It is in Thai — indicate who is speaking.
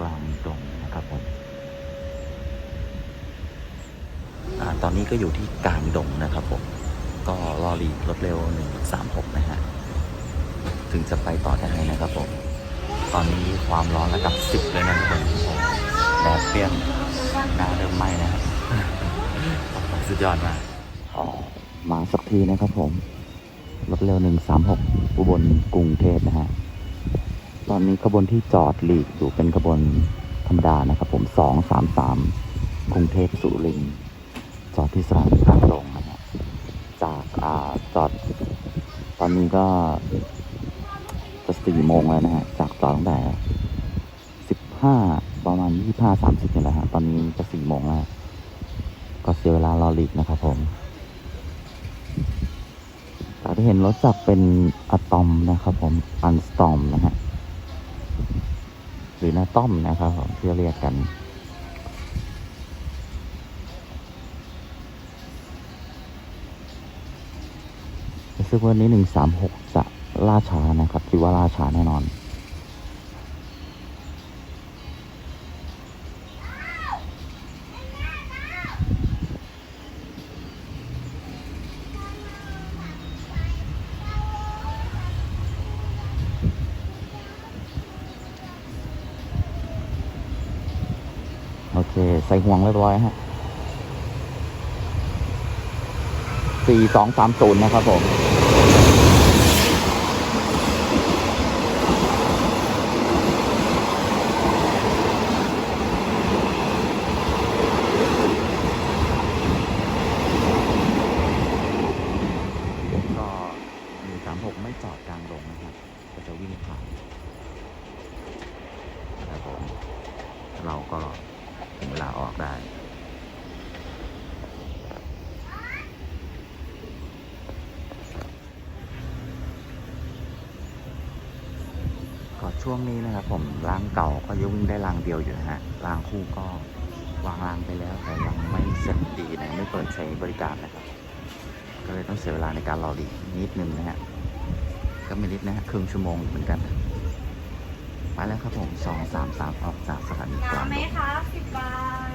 Speaker 1: กลางดงนะครับผมอตอนนี้ก็อยู่ที่กลางดงนะครับผม ก็รอรีรถเร็ว136นะฮะ ถึงจะไปต่อได้นะครับผม ตอนนี้ความร้อนระดับ10เลยนะครับผมแดดเปรี้ยงหน้าเริ่มไหม้นะครับสุดยอดมากอ๋อมาสักทีนะครับผม รถเร็ว136อุบลกรุงเทพนะฮะ ตอนนี้ขบวนที่จอดหลีกอยู่เป็นขบวนธรรมดานะครับ ผม233กรุงเทพสุรินทร์จอดที่สถานีกลางดงนะฮะจากอ่าจอด ตอนนี้ก็จะสี่โมงแล้วนะฮะจากจอดตั้งแต่สิบห้าประมาณยี่ห้าสามสิบนี่แหละฮะตอนนี้จะสี่โมงแล้วก็เสียเวลารอหลีกนะครับผมจากที่เห็นรถจักรเป็นอะตอมนะครับผมอันสตอมนะฮะ หรือหน้าต้อมนะครับผมที่เรียกกัน ซึ่งวันนี้หนึ่งสามหกจะล่าช้านะครับคิดว่าล่าช้าแน่นอน ใส่ห่วงเรียบร้อยฮะสี่สองสามศูนย์นะครับผม ก็หนึ่งสามหกไม่จอดกลางลงนะครับ ก็จะวิ่งผ่านนะครับผม เราก็ ถึงเวลาออกได้ก็ช่วงนี้นะครับผมรางเก่าก็ยังวิ่งได้รางเดียวอยู่นะฮะรางคู่ก็วางรางไปแล้วแต่ยังไม่เสร็จดีนะไม่เปิดใช้บริการนะครับ ก็เลยต้องเสียเวลาในการรอดีกนิดนึงนะฮะก็ไม่นิดนะฮะครึ่งชั่วโมงเหมือนกัน แล้วครับผมสองสามสามออกจากสถานีกลาง
Speaker 2: น้ำไหมคะสิบบาท